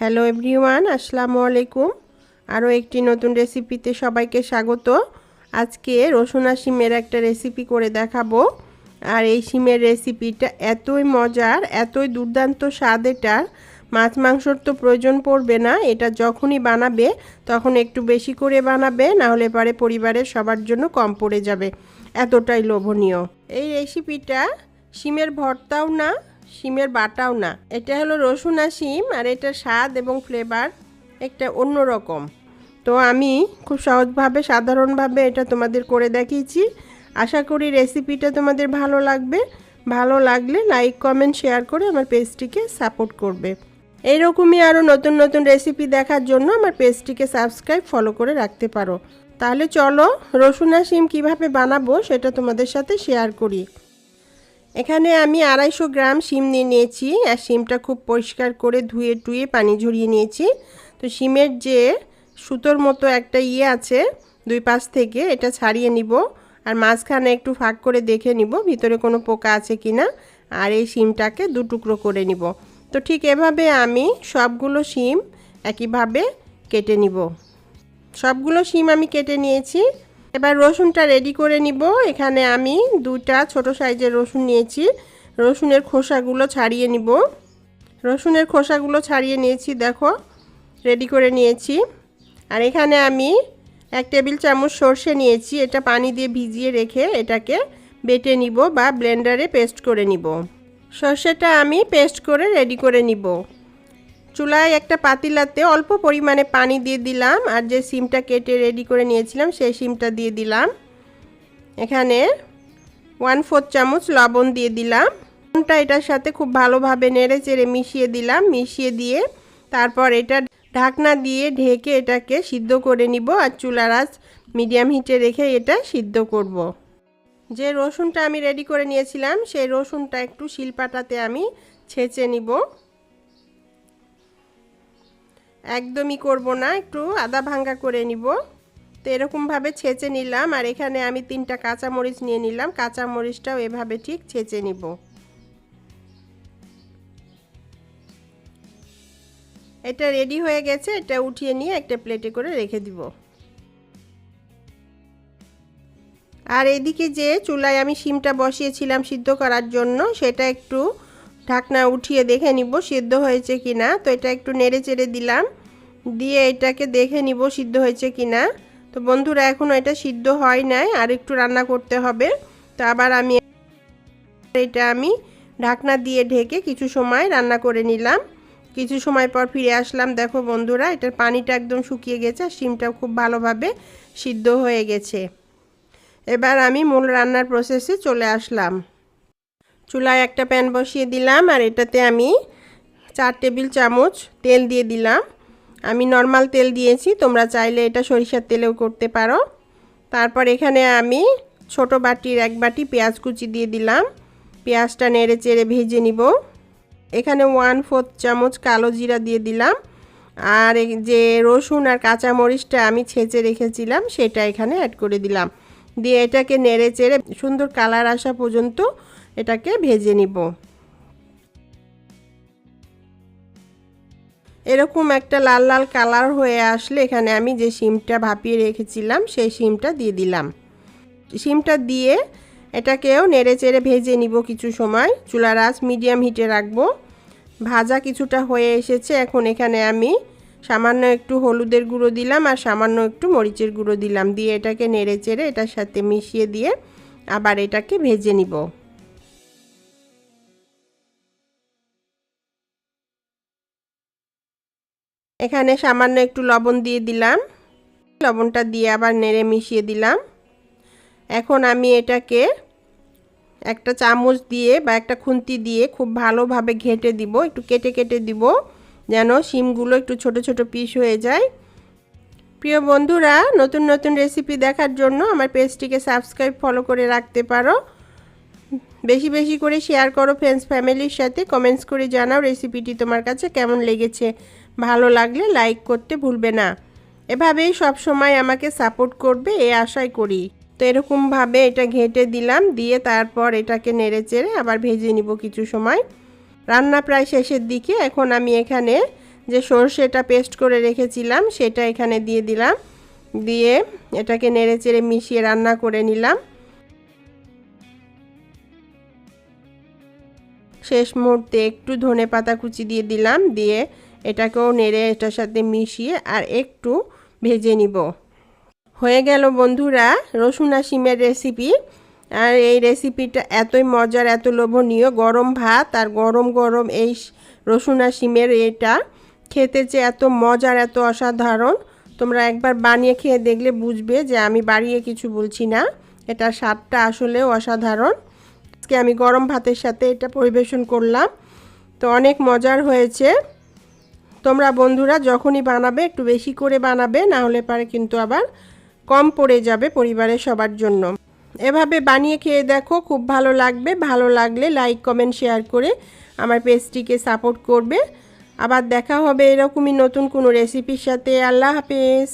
Hello everyone আসসালামু আলাইকুম আরও একটি নতুন রেসিপিতে সবাইকে স্বাগত। আজকে রসুন শিমের একটা রেসিপি করে দেখাবো। আর এই শিমের রেসিপিটা এতই মজার, এতই দুর্দান্ত স্বাদ এটার মাছ মাংসর তো প্রয়োজন পড়বে না, এটা যখনই বানাবে তখন একটু বেশি করে বানাবে না হলে পরে পরিবারের সবার জন্য কম পড়ে যাবে। এতটাই লোভনীয়। এই রেসিপিটা শিমের ভর্তাও না শিমের বাটাও না। এটা হলো রসুন আর শিম, আর এটার স্বাদ এবং ফ্লেভার একটা অন্য রকম তো আমি খুব সহজভাবে, সাধারণভাবে এটা তোমাদের করে দেখিয়েছি। আশা করি রেসিপিটা তোমাদের ভালো লাগবে। ভালো লাগলে লাইক কমেন্ট শেয়ার করে আমার পেজটিকে সাপোর্ট করবে। এইরকমই আরও নতুন নতুন রেসিপি দেখার জন্য আমার পেজটিকে সাবস্ক্রাইব ফলো করে রাখতে পারো। তাহলে চলো রসুন আর শিম কীভাবে বানাবো সেটা তোমাদের সাথে শেয়ার করি। এখানে আমি আড়াইশো গ্রাম শিম নিয়ে নিয়েছি, আর শিমটা খুব পরিষ্কার করে ধুয়ে টুয়ে পানি ঝরিয়ে নিয়েছি। তো শিমের যে সুতোর মতো একটা ইয়ে আছে, দুই পাশ থেকে এটা ছাড়িয়ে নিব, আর মাঝখানে একটু ফাঁক করে দেখে নিব ভিতরে কোনো পোকা আছে কি না আর এই শিমটাকে দু টুকরো করে নিব। তো ঠিক এভাবে আমি সবগুলো শিম একইভাবে কেটে নিব। সবগুলো শিম আমি কেটে নিয়েছি এবার রসুনটা রেডি করে নিব। এখানে আমি দুটা ছোট সাইজের রসুন নিয়েছি। রসুনের খোসাগুলো ছাড়িয়ে নিব। রসুনের খোসাগুলো ছাড়িয়ে নিয়েছি, দেখো রেডি করে নিয়েছি। আর এখানে আমি এক টেবিল চামচ সর্ষে নিয়েছি। এটা পানি দিয়ে ভিজিয়ে রেখে এটাকে বেটে নিব বা ব্লেন্ডারে পেস্ট করে নিব। সর্ষেটা আমি পেস্ট করে রেডি করে নিব। চুলায় একটা পাতিলাতে অল্প পরিমাণে পানি দিয়ে দিলাম আর যে সিমটা কেটে রেডি করে নিয়েছিলাম সেই সিমটা দিয়ে দিলাম। এখানে ওয়ান ফোর্থ চামচ লবণ দিয়ে দিলাম। লবণটা এটার সাথে খুব ভালোভাবে নেড়ে চেড়ে মিশিয়ে দিলাম। মিশিয়ে দিয়ে তারপর এটা ঢাকনা দিয়ে ঢেকে এটাকে সিদ্ধ করে নিব আর চুলার আঁচ মিডিয়াম হিটে রেখে এটা সিদ্ধ করব। যে রসুনটা আমি রেডি করে নিয়েছিলাম, সেই রসুনটা একটু শিলপাটাতে আমি ছেঁচে নিব। একদমই করব না, একটু আদা ভাঙ্গা করে নিব। তো এরকমভাবে ছেঁচে নিলাম, আর এখানে আমি তিনটা কাঁচামরিচ নিয়ে নিলাম, কাঁচামরিচটাও এভাবে ঠিক ছেঁচে নিব। এটা রেডি হয়ে গেছে, এটা উঠিয়ে নিয়ে একটা প্লেটে করে রেখে দিব। আর এদিকে যে চুলায় আমি শিমটা বসিয়েছিলাম সিদ্ধ করার জন্য, সেটা একটু ঢাকনা উঠিয়ে দেখে নিব সিদ্ধ হয়েছে কি না তো এটা একটু নেড়ে চেড়ে দিলাম। দিয়ে এটাকে দেখে নিব সিদ্ধ হয়েছে কি না তো বন্ধুরা এখনও এটা সিদ্ধ হয় নাই, আর একটু রান্না করতে হবে। তো আবার আমি এটা আমি ঢাকনা দিয়ে ঢেকে কিছু সময় রান্না করে নিলাম। কিছু সময় পর ফিরে আসলাম, দেখো বন্ধুরা, এটার পানিটা একদম শুকিয়ে গেছে, আর শিমটাও খুব ভালোভাবে সিদ্ধ হয়ে গেছে। এবার আমি মূল রান্নার প্রসেসে চলে আসলাম। চুলায় একটা প্যান বসিয়ে দিলাম, আর এটাতে আমি চার টেবিল চামচ তেল দিয়ে দিলাম। আমি নর্মাল তেল দিয়েছি, তোমরা চাইলে এটা সরিষার তেলেও করতে পারো। তারপর এখানে আমি ছোট বাটির এক বাটি পেঁয়াজ কুচি দিয়ে দিলাম। পেঁয়াজটা নেড়ে চেড়ে ভেজে নিব। এখানে ওয়ান ফোর্থ চামচ কালো জিরা দিয়ে দিলাম। আর যে রসুন আর কাঁচামরিচটা আমি ছেঁচে রেখেছিলাম, সেটা এখানে অ্যাড করে দিলাম। দিয়ে এটাকে নেড়ে চেড়ে সুন্দর কালার আসা পর্যন্ত এটাকে ভেজে নিব। এরকম একটা লাল লাল কালার হয়ে আসলে এখানে আমি যে শিমটা ভাপিয়ে রেখেছিলাম, সেই শিমটা দিয়ে দিলাম। শিমটা দিয়ে এটাকেও নেড়ে চেড়ে ভেজে নিব কিছু সময়। চুলার আঁচ মিডিয়াম হিটে রাখব। ভাজা কিছুটা হয়ে এসেছে। এখন এখানে আমি সামান্য একটু হলুদের গুঁড়ো দিলাম আর সামান্য একটু মরিচের গুঁড়ো দিলাম। দিয়ে এটাকে নেড়ে চেড়ে এটার সাথে মিশিয়ে দিয়ে আবার এটাকে ভেজে নিব। এখানে সামান্য একটু লবণ দিয়ে দিলাম। লবণটা দিয়ে আবার নেড়ে মিশিয়ে দিলাম। এখন আমি এটাকে একটা চামচ দিয়ে বা একটা খুন্তি দিয়ে খুব ভালোভাবে ঘেটে দিব, একটু কেটে কেটে দিব, যেন শিমগুলো একটু ছোট ছোট পিস হয়ে যায়। প্রিয় বন্ধুরা, নতুন নতুন রেসিপি দেখার জন্য আমার পেজটিকে সাবস্ক্রাইব ফলো করে রাখতে পারো। বেশি বেশি করে শেয়ার করো ফ্রেন্ডস ফ্যামিলির সাথে। কমেন্টস করে জানাও রেসিপিটি তোমার কাছে কেমন লেগেছে। ভালো লাগলে লাইক করতে ভুলবে না। এভাবেই সব সময় আমাকে সাপোর্ট করবে, এ আশাই করি। তো এরকমভাবে এটা ঘেঁটে দিলাম, দিয়ে তারপর এটাকে নেড়ে চেড়ে আবার ভেজে নিব কিছু সময়। রান্না প্রায় শেষের দিকে, এখন আমি এখানে যে সর্ষেটা পেস্ট করে রেখেছিলাম, সেটা এখানে দিয়ে দিলাম। দিয়ে এটাকে নেড়ে চেড়ে মিশিয়ে রান্না করে নিলাম। শেষ মুহূর্তে একটু ধনে পাতা কুচি দিয়ে দিলাম, দিয়ে এটাকেও নেড়ে এটার সাথে মিশিয়ে আর একটু ভেজে নিব। হয়ে গেল বন্ধুরা রসুন আর রেসিপি। আর এই রেসিপিটা এতই মজার, এত লোভনীয়, গরম ভাত আর গরম গরম এই রসুন আর এটা খেতে যে এত মজার, এত অসাধারণ। তোমরা একবার বানিয়ে খেয়ে দেখলে বুঝবে যে আমি বাড়িয়ে কিছু বলছি না। এটার স্বাদটা আসলেও অসাধারণ। আজকে আমি গরম ভাতের সাথে এটা পরিবেশন করলাম। তো অনেক মজার হয়েছে। তোমরা বন্ধুরা যখনই বানাবে একটু বেশি করে বানাবে, না হলে পারে কিন্তু আবার কম পড়ে যাবে পরিবারের সবার জন্য। এভাবে বানিয়ে খেয়ে দেখো, খুব ভালো লাগবে। ভালো লাগলে লাইক কমেন্ট শেয়ার করে আমার পেজটিকে সাপোর্ট করবে। আবার দেখা হবে এরকমই নতুন কোনো রেসিপির সাথে। আল্লাহ হাফেজ।